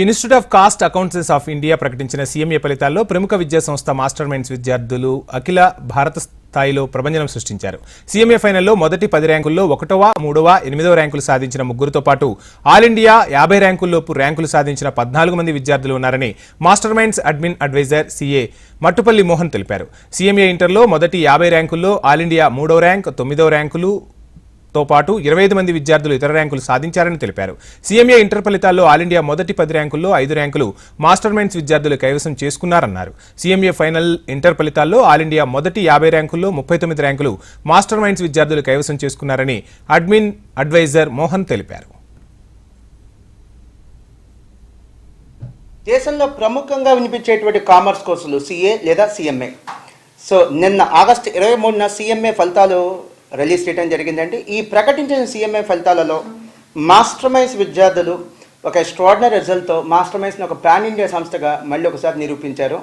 Institute of cost accountants of India ప్రకటించిన CMA ఫలితాల్లో ప్రముఖ విద్యా సంస్థ మాస్టర్ మైండ్స్ విద్యార్థులు అఖిల భారత స్థాయిలో ప్రభంజనం సృష్టించారు. సీఎంఏ ఫైనల్లో మొదటి పది ర్యాంకుల్లో ఒకటవ మూడవ ఎనిమిదవ ర్యాంకులు సాధించిన ముగ్గురుతో పాటు ఆల్ ఇండియా యాభై ర్యాంకుల్లోపు ర్యాంకులు సాధించిన పద్నాలుగు మంది విద్యార్థులు ఉన్నారని Master Minds admin adviser CA Mattupalli Mohan తెలిపారు. సీఎంఏ ఇంటర్లో మొదటి యాభై ర్యాంకుల్లో ఆల్ ఇండియా మూడవ ర్యాంక్ తొమ్మిదవ ర్యాంకులు తో పాటు ఇరవై ఐదు మంది విద్యార్థులు ఇతర ర్యాంకులు సాధించారని తెలిపారు. సీఎంఏ ఇంటర్ ఫలితాల్లో ఆల్ ఇండియా మొదటి పది ర్యాంకుల్లో ఐదు ర్యాంకులు మాస్టర్ మైండ్స్ విద్యార్థులు కైవసం చేసుకున్నారన్నారు. సీఎంఏ ఫైనల్ ఇంటర్ ఫలితాల్లో ఆల్ ఇండియా మొదటి యాభై ర్యాంకుల్లో ముప్పై తొమ్మిది ర్యాంకులు మాస్టర్ మైండ్స్ విద్యార్థులు కైవసం చేసుకున్నారని అడ్మిన్ అడ్వైజర్ మోహన్ తెలిపారు. దేశంలో ప్రముఖంగా వినిపించేటువంటి కామర్స్ కోర్సులు సిఏ లేదా సిఎంఏ. సో నిన్న ఆగస్టు ఇరవై మూడున సిఎంఏ ఫలితాలు రిలీజ్ చేయడం జరిగిందండి. ఈ ప్రకటించిన సీఎంఏ ఫలితాలలో మాస్టర్ మైన్స్ విద్యార్థులు ఒక ఎక్స్ట్రాడినరీ రిజల్ట్తో మాస్టర్ మైన్స్ని ఒక పాన్ ఇండియా సంస్థగా మళ్ళీ ఒకసారి నిరూపించారు.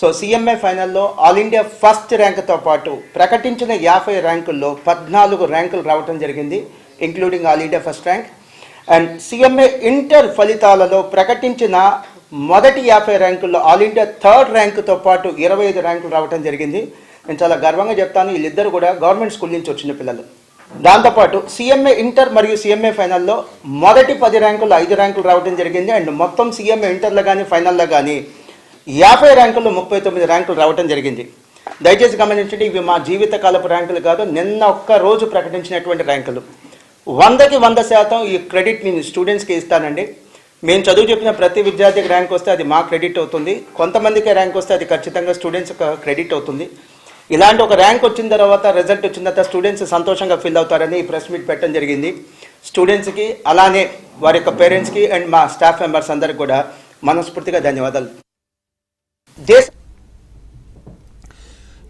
సో సీఎంఏ ఫైనల్లో ఆల్ ఇండియా ఫస్ట్ ర్యాంక్తో పాటు ప్రకటించిన యాభై ర్యాంకుల్లో పద్నాలుగు ర్యాంకులు రావడం జరిగింది including all India first rank and CMA inter ఫలితాలలో ప్రకటించిన మొదటి యాభై ర్యాంకుల్లో ఆల్ ఇండియా థర్డ్ ర్యాంకుతో పాటు ఇరవై ఐదు ర్యాంకులు రావడం జరిగింది. నేను చాలా గర్వంగా చెప్తాను వీళ్ళిద్దరు కూడా గవర్నమెంట్ స్కూల్ నుంచి వచ్చిన పిల్లలు. దాంతోపాటు సీఎంఏ ఇంటర్ మరియు సీఎంఏ ఫైనల్లో మొదటి పది ర్యాంకులు ఐదు ర్యాంకులు రావడం జరిగింది. అండ్ మొత్తం సీఎంఏ ఇంటర్లో కానీ ఫైనల్లో కానీ యాభై ర్యాంకుల్లో ముప్పై తొమ్మిది ర్యాంకులు రావడం జరిగింది. దయచేసి గమనించండి ఇవి మా జీవితకాలపు ర్యాంకులు కాదు నిన్న ఒక్క రోజు ప్రకటించినటువంటి ర్యాంకులు. వందకి వంద శాతం ఈ క్రెడిట్ నేను స్టూడెంట్స్కి ఇస్తానండి. మేము చదువు చెప్పిన ప్రతి విద్యార్థికి ర్యాంక్ వస్తే అది మా క్రెడిట్ అవుతుంది. కొంతమందికి ర్యాంక్ వస్తే అది ఖచ్చితంగా స్టూడెంట్స్ క్రెడిట్ అవుతుంది. ఇలాంటి ఒక ర్యాంక్ వచ్చిన తర్వాత రిజల్ట్ వచ్చిన తర్వాత స్టూడెంట్స్ సంతోషంగా ఫీల్ అవుతారని ఈ ప్రెస్ మీట్ పెట్టడం జరిగింది. స్టూడెంట్స్కి అలానే వారి యొక్క పేరెంట్స్కి అండ్ మా స్టాఫ్ మెంబర్స్ అందరికి కూడా మనస్ఫూర్తిగా ధన్యవాదాలు. దేశ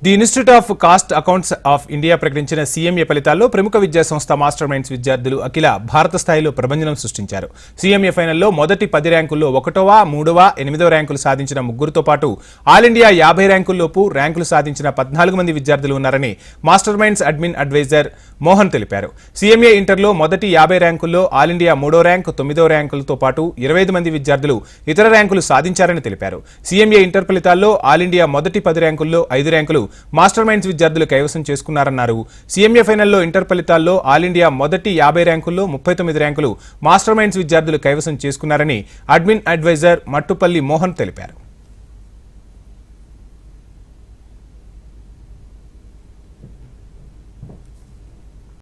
the institute of cost accounts of India ప్రకటించిన సీఎంఏ ఫలితాల్లో ప్రముఖ విద్యా సంస్థ మాస్టర్ మైండ్స్ విద్యార్థులు అఖిల భారత స్థాయిలో ప్రభంజనం సృష్టించారు. సీఎంఏ ఫైనల్లో మొదటి పది ర్యాంకుల్లో ఒకటవ మూడవ ఎనిమిదవ ర్యాంకులు సాధించిన ముగ్గురుతో పాటు ఆల్ ఇండియా యాభై ర్యాంకుల్లోపు ర్యాంకులు సాధించిన పద్నాలుగు మంది విద్యార్థులు ఉన్నారని Master Minds admin adviser Mohan తెలిపారు. సీఎంఏ ఇంటర్లో మొదటి యాభై ర్యాంకుల్లో ఆల్ ఇండియా మూడో ర్యాంక్ తొమ్మిదో ర్యాంకులతో పాటు ఇరవై ఐదు మంది విద్యార్థులు ఇతర ర్యాంకులు సాధించారని తెలిపారు. సీఎంఏ ఇంటర్ ఫలితాల్లో ఆల్ ఇండియా మొదటి పది ర్యాంకుల్లో ఐదు ర్యాంకులు మాస్టర్ మైండ్స్ విద్యార్థులు కైవసం చేసుకున్నారన్నారు. సీఎంఏ ఫైనల్లో ఇంటర్ ఫలితాల్లో ఆల్ ఇండియా మొదటి యాభై ర్యాంకుల్లో ముప్పై తొమ్మిది ర్యాంకులు మాస్టర్ మైండ్స్ విద్యార్థులు కైవసం చేసుకున్నారని అడ్మిన్ అడ్వైజర్ మట్టుపల్లి మోహన్ తెలిపారు.